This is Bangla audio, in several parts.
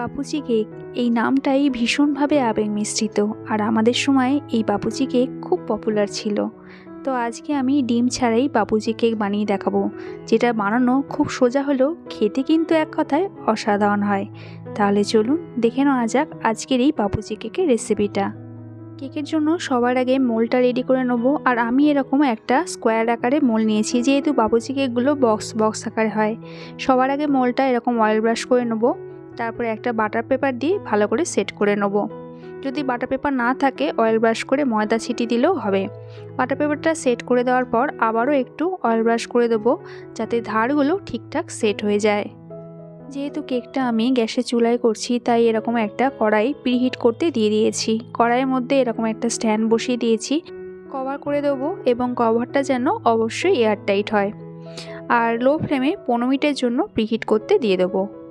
বাপুজি কেক এই নামটাই ভীষণভাবে আবেগ মিশ্রিত আর আমাদের সময় এই বাপুজি কেক খুব পপুলার ছিল। তো আজকে আমি ডিম ছাড়াই বাপুজি কেক বানিয়ে দেখাবো, যেটা বানানো খুব সোজা হলেও খেতে কিন্তু এক কথায় অসাধারণ হয়। তাহলে চলুন দেখে নেওয়া যাক আজকের এই বাপুজি কেকের রেসিপিটা কেকের জন্য সবার আগে মোলটা রেডি করে নেব আর আমি এরকম একটা স্কোয়ার আকারে মোল নিয়েছি, যেহেতু বাবুজি কেকগুলো বক্স বক্স আকারে হয়। সবার আগে মোলটা এরকম অয়েল ব্রাশ করে নেব। তারপরে একটা বাটার পেপার দিয়ে ভালো করে সেট করে নেব। যদি বাটার পেপার না থাকে অয়েল ব্রাশ করে ময়দা ছিটি দিলেও হবে। বাটার পেপারটা সেট করে দেওয়ার পর আবারও একটু অয়েল ব্রাশ করে দেবো, যাতে ধারগুলো ঠিকঠাক সেট হয়ে যায়। যেহেতু কেকটা আমি গ্যাসে চুলায় করছি, তাই এরকম একটা কড়াই প্রিহিট করতে দিয়ে দিয়েছি। কড়াইয়ের মধ্যে এরকম একটা স্ট্যান্ড বসিয়ে দিয়েছি। কভার করে দেবো এবং কভারটা যেন অবশ্যই এয়ারটাইট হয়। আর লো ফ্লেমে পনেরো মিনিটের জন্য প্রিহিট করতে দিয়ে দেবো।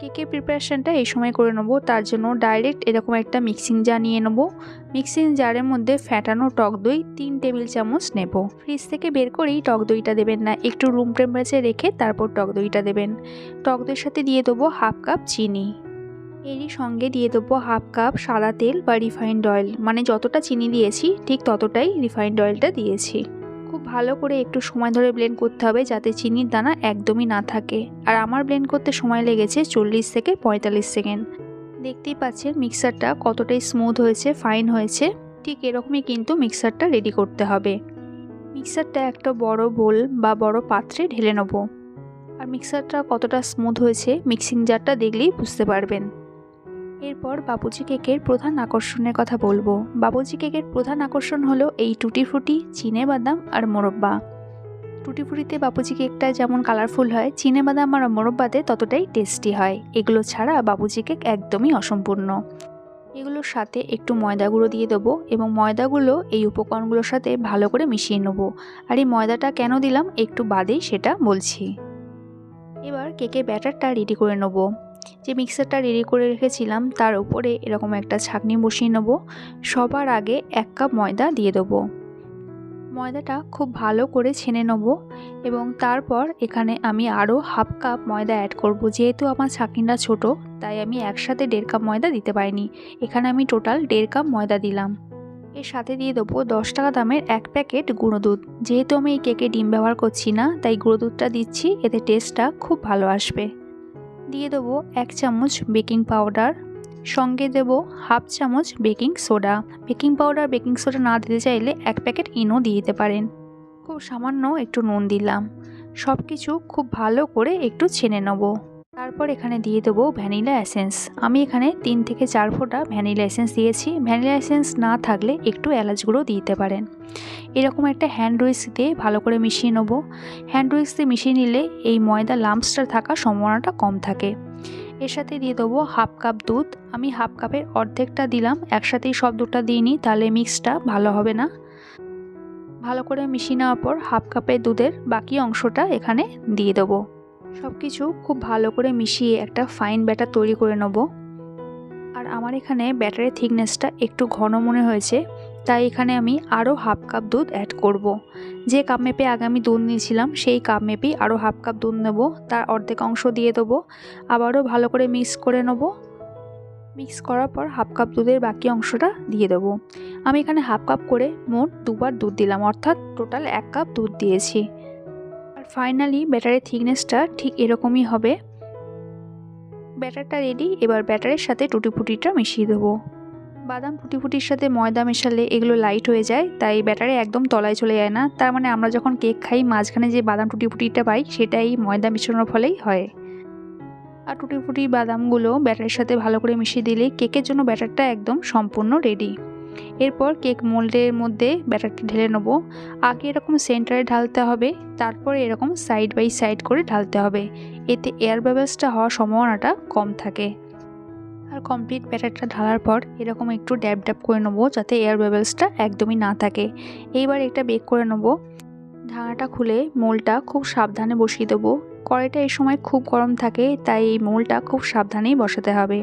কেকের প্রিপারেশানটা এই সময় করে নেব, তার জন্য ডাইরেক্ট এরকম একটা মিক্সিং জার নিয়ে নেব। মিক্সিং জারের মধ্যে ফ্যাটানো টক দই তিন টেবিল চামচ নেব। ফ্রিজ থেকে বের করেই টক দইটা দেবেন না, একটু রুম টেম্পারেচারে রেখে তারপর টক দইটা দেবেন। টক দইয়ের সাথে দিয়ে দেবো হাফ কাপ চিনি। এরই সঙ্গে দিয়ে দেবো হাফ কাপ সাদা তেল বা রিফাইন্ড অয়েল মানে যতটা চিনি দিয়েছি, ঠিক ততটাই রিফাইন্ড অয়েলটা দিয়েছি। খুব ভালো করে একটু সময় ধরে ব্লেন্ড করতে হবে যাতে চিনির দানা একদমই না থাকে। আর আমার ব্লেন্ড করতে সময় লেগেছে চল্লিশ থেকে পঁয়তাল্লিশ সেকেন্ড দেখতেই পাচ্ছেন মিক্সারটা কতটাই স্মুথ হয়েছে ফাইন হয়েছে। ঠিক এরকমই কিন্তু মিক্সারটা রেডি করতে হবে। মিক্সারটা একটা বড় বোল বা বড় পাত্রে ঢেলে নেব। আর মিক্সারটা কতটা স্মুথ হয়েছে মিক্সিং জারটা দেখলেই বুঝতে পারবেন। এরপর বাবুজি কেকের প্রধান আকর্ষণের কথা বলব। বাবুজি কেকের প্রধান আকর্ষণ হলো এই টুটি ফ্রুটি চিনে বাদাম আর মোরব্বা। টুটি ফ্রুটিতে বাবুজি কেকটা যেমন কালারফুল হয় চিনে বাদাম আর মোরব্বাতে ততটাই টেস্টি হয়। এগুলো ছাড়া বাবুজি কেক একদমই অসম্পূর্ণ। এগুলোর সাথে একটু ময়দা গুঁড়ো দিয়ে দেবো এবং ময়দাগুলো এই উপকরণগুলোর সাথে ভালো করে মিশিয়ে নেব। আর এই ময়দাটা কেন দিলাম একটু বাদেই সেটা বলছি। এবার কেকের ব্যাটারটা রেডি করে নেব। যে মিক্সারটা রেডি করে রেখেছিলাম, তার উপরে এরকম একটা ছাঁকনি বসিয়ে নেব। সবার আগে এক কাপ ময়দা দিয়ে দেবো। ময়দাটা খুব ভালো করে ছেনে নেব এবং তারপর এখানে আমি আরও হাফ কাপ ময়দা অ্যাড করব। যেহেতু আমার ছাঁকনিটা ছোট, তাই আমি একসাথে দেড় কাপ ময়দা দিতে পারিনি। এখানে আমি টোটাল দেড় কাপ ময়দা দিলাম। এর সাথে দিয়ে দেবো দশ টাকা দামের এক প্যাকেট গুঁড়ো দুধ। যেহেতু আমি এই কেকে ডিম ব্যবহার করছি না, তাই গুঁড়ো দুধটা দিচ্ছি, এতে টেস্টটা খুব ভালো আসবে। দিয়ে দেবো এক চামচ বেকিং পাউডার। সঙ্গে দেব হাফ চামচ baking soda. Baking powder, baking soda না দিতে চাইলে এক প্যাকেট ইনো দিয়ে দিতে পারেন। খুব সামান্য একটু নুন দিলাম। সব কিছু খুব ভালো করে একটু ছেনে নেব। তারপর এখানে দিয়ে দেবো ভ্যানিলা এসেন্স। আমি এখানে তিন থেকে চার ফোঁটা ভ্যানিলা এসেন্স দিয়েছি। ভ্যানিলা এসেন্স না থাকলে একটু এলাচ গুঁড়ো দিতে পারেন। এরকম একটা হ্যান্ড উইক্স দিয়ে ভালো করে মিশিয়ে নেব। হ্যান্ড উইক্স দিয়ে মিশিয়ে নিলে এই ময়দা লাম্পসটা থাকার সম্ভাবনাটা কম থাকে। এর সাথে দিয়ে দেবো হাফ কাপ দুধ। আমি হাফ কাপের অর্ধেকটা দিলাম। একসাথেই সব দুধটা দিইনি তাহলে মিক্সটা ভালো হবে না। ভালো করে মিশিয়ে নেওয়ার পর হাফ কাপের দুধের বাকি অংশটা এখানে দিয়ে দেবো। সব কিছু খুব ভালো করে মিশিয়ে একটা ফাইন ব্যাটার তৈরি করে নেব। আর আমার এখানে ব্যাটারের থিকনেসটা একটু ঘন মনে হয়েছে, তাই এখানে আমি আরও হাফ কাপ দুধ অ্যাড করব। যে কাপ মেপে আগে আমি দুধ নিয়েছিলাম, সেই কাপ মেপেই আরও হাফ কাপ দুধ নেব, তার অর্ধেক অংশ দিয়ে দেবো। আবারও ভালো করে মিক্স করে নেব। মিক্স করার পর হাফ কাপ দুধের বাকি অংশটা দিয়ে দেবো। আমি এখানে হাফ কাপ করে মোট দুবার দুধ দিলাম, অর্থাৎ টোটাল এক কাপ দুধ দিয়েছি। ফাইনালি ব্যাটারের থিকনেসটা ঠিক এরকমই হবে। ব্যাটারটা রেডি এবার ব্যাটারের সাথে টুটি ফুটিটা মিশিয়ে দেবো। বাদাম ফুটি ফুটির সাথে ময়দা মেশালে এগুলো লাইট হয়ে যায়, তাই ব্যাটারে একদম তলায় চলে যায় না। তার মানে আমরা যখন কেক খাই, মাঝখানে যে বাদাম টুটি ফুটিটা পাই, সেটাই ময়দা মেশানোর ফলেই হয়। আর টুটি ফুটি বাদামগুলো ব্যাটারের সাথে ভালো করে মিশিয়ে দিলে কেকের জন্য ব্যাটারটা একদম সম্পূর্ণ রেডি এরপর কেক মোল্ডের মধ্যে ব্যাটারটা ঢেলে নেব। আগে এরকম সেন্টারে ঢালতে হবে, তারপরে এরকম সাইড বাই সাইড করে ঢালতে হবে। এতে এয়ার বাবেলসটা হওয়ার সম্ভাবনাটা কম থাকে। আর কমপ্লিট ব্যাটারটা ঢালার পর এরকম একটু ড্যাব ড্যাব করে নেব যাতে এয়ার বাবেলসটা একদমই না থাকে। এইবার একটা বেক করে নেব। ঢাকনাটা খুলে মোলটা খুব সাবধানে বসিয়ে দেবো। কড়াইটা এই সময় খুব গরম থাকে, তাই এই মোলটা খুব সাবধানেই বসাতে হবে।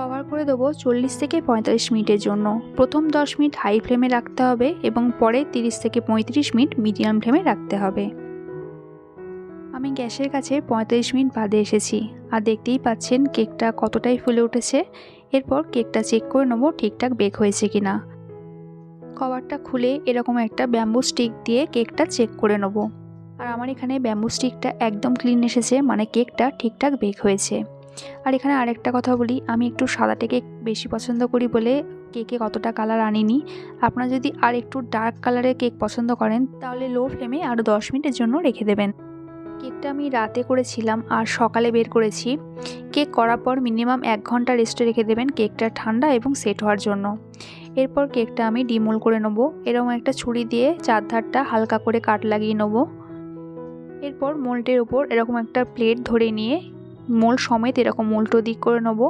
কভার করে দেবো চল্লিশ থেকে পঁয়তাল্লিশ মিনিটের জন্য। প্রথম দশ মিনিট হাই ফ্লেমে রাখতে হবে এবং পরে তিরিশ থেকে পঁয়ত্রিশ মিনিট মিডিয়াম ফ্লেমে রাখতে হবে। আমি গ্যাসের কাছে পঁয়তাল্লিশ মিনিট বাদে এসেছি। আর দেখতেই পাচ্ছেন কেকটা কতটাই ফুলে উঠেছে। এরপর কেকটা চেক করে নেব ঠিকঠাক বেক হয়েছে কিনা। কভারটা খুলে এরকম একটা ব্যাম্বু স্টিক দিয়ে কেকটা চেক করে নেব। আর আমার এখানে ব্যাম্বু স্টিকটা একদম ক্লিন এসেছে মানে কেকটা ঠিকঠাক বেক হয়েছে। আর এখানে আরেকটা কথা বলি, আমি একটু সাদাটে কেক বেশি পছন্দ করি বলে কেকে কতটা কালার আনিনি। আপনারা যদি আর একটু ডার্ক কালারের কেক পছন্দ করেন, তাহলে লো ফ্লেমে আরও দশ মিনিটের জন্য রেখে দেবেন। কেকটা আমি রাতে করেছিলাম আর সকালে বের করেছি। কেক করার পর মিনিমাম এক ঘণ্টা রেস্টে রেখে দেবেন কেকটা ঠান্ডা এবং সেট হওয়ার জন্য। এরপর কেকটা আমি ডিমোল করে নেব। এরকম একটা ছুরি দিয়ে চারধারটা হালকা করে কাট লাগিয়ে নেব। এরপর মোল্টের ওপর এরকম একটা প্লেট ধরে নিয়ে মোল সমেত এরকম উল্টো দিক করে নেব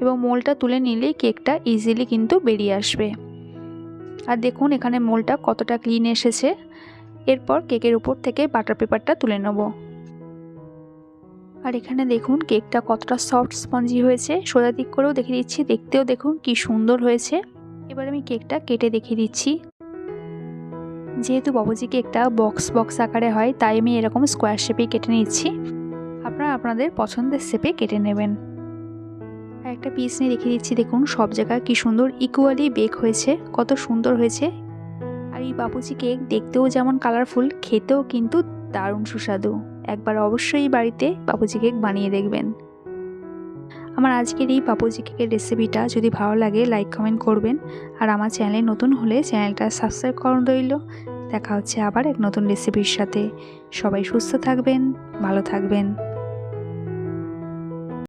এবং মোলটা তুলে নিলেই কেকটা ইজিলি কিন্তু বেরিয়ে আসবে। আর দেখুন এখানে মোলটা কতটা ক্লিন এসেছে। এরপর কেকের উপর থেকে বাটার পেপারটা তুলে নেব। আর এখানে দেখুন কেকটা কতটা সফট স্পঞ্জি হয়েছে। সোজা দিক করেও দেখে দিচ্ছি, দেখতেও দেখুন কি সুন্দর হয়েছে। এবার আমি কেকটা কেটে দেখিয়ে দিচ্ছি। যেহেতু বাবুজি কেকটা বক্স বক্স আকারে হয়, তাই আমি এরকম স্কোয়ার শেপেই কেটে নিচ্ছি। আপনারা আপনাদের পছন্দের শেপে কেটে নেবেন। আর একটা পিস নিয়ে রেখে দিচ্ছি, দেখুন সব জায়গায় কি সুন্দর ইকুয়ালি বেক হয়েছে, কত সুন্দর হয়েছে। আর এই বাবুজি কেক দেখতেও যেমন কালারফুল খেতেও কিন্তু দারুণ সুস্বাদু। একবার অবশ্যই বাড়িতে বাবুজি কেক বানিয়ে দেখবেন। আমার আজকের এই বাবুজি কেকের রেসিপিটা যদি ভালো লাগে লাইক কমেন্ট করবেন। আর আমার চ্যানেলে নতুন হলে চ্যানেলটা সাবস্ক্রাইব করুন রইল। দেখা হচ্ছে আবার এক নতুন রেসিপির সাথে। সবাই সুস্থ থাকবেন, ভালো থাকবেন।